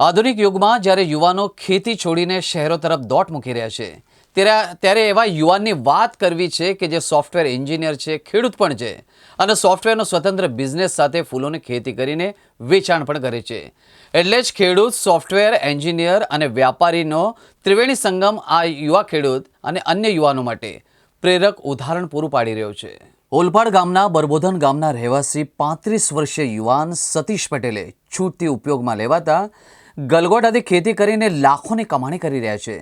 આધુનિક યુગમાં જ્યારે યુવાનો ખેતી છોડીને શહેરો તરફ દોટ મૂકી રહ્યા છે, ત્યારે ત્યારે એવા યુવાનની વાત કરવી છે કે જે સોફ્ટવેર એન્જિનિયર છે, ખેડૂત પણ છે અને સોફ્ટવેરનો સ્વતંત્ર બિઝનેસ સાથે ફૂલોની ખેતી કરીને વેચાણ પણ કરે છે. એટલે જ ખેડૂત, સોફ્ટવેર એન્જિનિયર અને વ્યાપારીનો ત્રિવેણી સંગમ આ યુવા ખેડૂત અને અન્ય યુવાનો માટે પ્રેરક ઉદાહરણ પૂરું પાડી રહ્યો છે. ઓલપાડ ગામના બરબોધન ગામના રહેવાસી પાંત્રીસ વર્ષીય યુવાન સતીશ પટેલે છૂટથી ઉપયોગમાં લેવાતા ગલગોટાથી ખેતી કરીને લાખોની કમાણી કરી રહ્યા છે.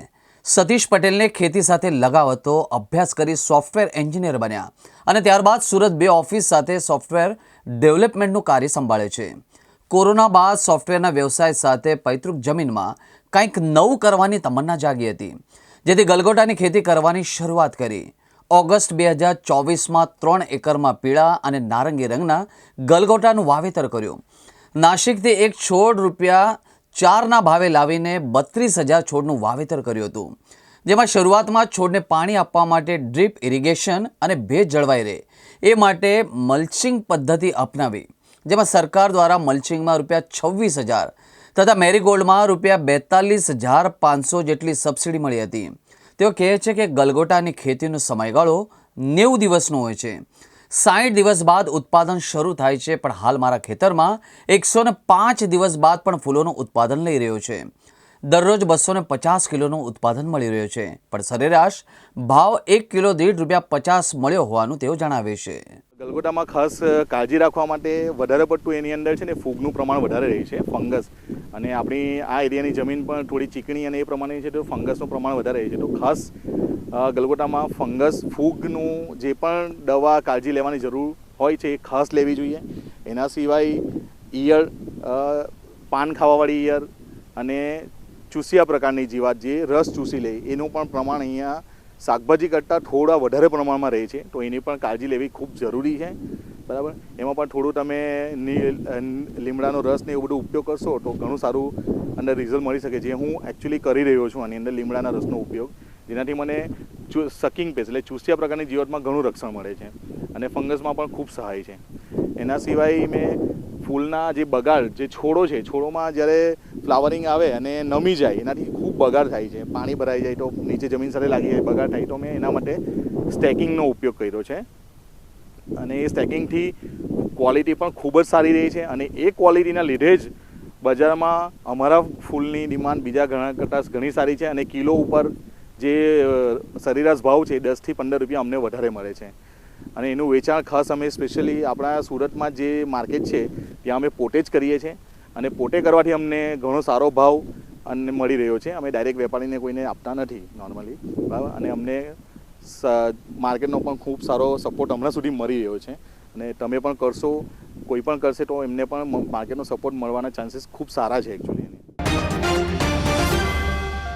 સતીશ પટેલને ખેતી સાથે લગાવ હતો અભ્યાસ કરી સોફ્ટવેર એન્જિનિયર બન્યા અને ત્યારબાદ સુરત બે ઓફિસ સાથે સોફ્ટવેર ડેવલપમેન્ટનું કાર્ય સંભાળે છે. કોરોના બાદ સોફ્ટવેરના વ્યવસાય સાથે પૈતૃક જમીનમાં કંઈક નવું કરવાની તમન્ના જાગી હતી. જેથી ગલગોટાની ખેતી કરવાની શરૂઆત કરી. ઓગસ્ટ બે હજાર ચોવીસમાં ત્રણ એકરમાં પીળા અને નારંગી રંગના ગલગોટાનું વાવેતર કર્યું. નાસિકથી એક છોડ રૂપિયા ચારના ભાવે લાવીને બત્રીસ હજાર છોડનું વાવેતર કર્યું હતું. જેમાં શરૂઆતમાં છોડને પાણી આપવા માટે ડ્રીપ ઇરિગેશન અને ભેજ જળવાઈ રહે. એ માટે મલ્ચિંગ પદ્ધતિ અપનાવી, જેમાં સરકાર દ્વારા મલ્ચિંગમાં રૂપિયા છવ્વીસ હજાર તથા મેરીગોલ્ડમાં રૂપિયા બેતાલીસ હજાર પાંચસો જેટલી સબસિડી મળી હતી. તેઓ કહે છે કે ગલગોટાની ખેતીનો સમયગાળો નેવું દિવસનો હોય છે. સાઠ દિવસ બાદ ઉત્પાદન શરૂ થાય છે, પણ હાલ મારા ખેતરમાં એકસો પાંચ દિવસ બાદ પણ ફૂલોનું ઉત્પાદન લઈ રહ્યો છે. દરરોજ બસો પચાસ કિલોનું ઉત્પાદન મળી રહ્યું છે, પણ સરેરાશ ભાવ એક કિલો દીઠ રૂપિયા પચાસ મળ્યો હોવાનું તેઓ જણાવે છે. ગલગોટામાં ખાસ કાળજી રાખવા માટે વધારે પડતું એની અંદર છે ને ફૂગનું પ્રમાણ વધારે રહે છે, ફંગસ. અને આપણી આ એરિયાની જમીન પણ થોડી ચીકણી અને એ પ્રમાણે છે, તો ફંગસનું પ્રમાણ વધારે રહે છે. તો ખાસ ગલગોટામાં ફંગસ, ફૂગનું જે પણ દવા કાળજી લેવાની જરૂર હોય છે એ ખાસ લેવી જોઈએ. એના સિવાય ઈયળ પાન ખાવાવાળી ઈયળ અને ચૂસિયા પ્રકારની જીવાત જે રસ ચૂસી લે, એનું પણ પ્રમાણ અહીંયા શાકભાજી કરતાં થોડા વધારે પ્રમાણમાં રહે છે. તો એની પણ કાળજી લેવી ખૂબ જરૂરી છે. બરાબર? એમાં પણ થોડું તમે લીમડાનો રસ ને એવું બધું ઉપયોગ કરશો તો ઘણું સારું અંદર રિઝલ્ટ મળી શકે. જે હું એકચ્યુઅલી કરી રહ્યો છું આની અંદર લીમડાના રસનો ઉપયોગ. જેનાથી મને સકિંગ પેસ્ટ એટલે ચૂસ્યા પ્રકારની જીવાતમાં ઘણું રક્ષણ મળે છે અને ફંગસમાં પણ ખૂબ સહાય છે. એના સિવાય મેં ફૂલના જે બગાડ, જે છોડો છે, છોડોમાં જ્યારે ફ્લાવરિંગ આવે અને નમી જાય, એનાથી ખૂબ બગાડ થાય છે. પાણી ભરાઈ જાય તો નીચે જમીન સાથે લાગી જાય, બગાડ થાય તો મેં એના માટે સ્ટેકિંગનો ઉપયોગ કર્યો છે. અને એ સ્ટેકિંગથી ક્વોલિટી પણ ખૂબ જ સારી રહી છે અને એ ક્વોલિટીના લીધે જ બજારમાં અમારા ફૂલની ડિમાન્ડ બીજા ઘણા કરતાં ઘણી સારી છે અને કિલો ઉપર જે સરેરાશ ભાવ છે દસથી પંદર રૂપિયા અમને વધારે મળે છે. અને એનું વેચાણ ખાસ અમે સ્પેશિયલી આપણા સુરતમાં જે માર્કેટ છે, ત્યાં અમે પોતે જ કરીએ છીએ. અને પોતે કરવાથી અમને ઘણો સારો ભાવ અને, મળી રહ્યો છે. અમે ડાયરેક્ટ વેપારીને કોઈને આપતા નથી નોર્મલી બરાબર? અને અમને માર્કેટનો પણ ખૂબ સારો સપોર્ટ હમણાં સુધી મળી રહ્યો છે. અને તમે પણ કરશો, કોઈ પણ કરશે તો એમને પણ માર્કેટનો સપોર્ટ મળવાના ચાન્સીસ ખૂબ સારા છે એકચ્યુઅલી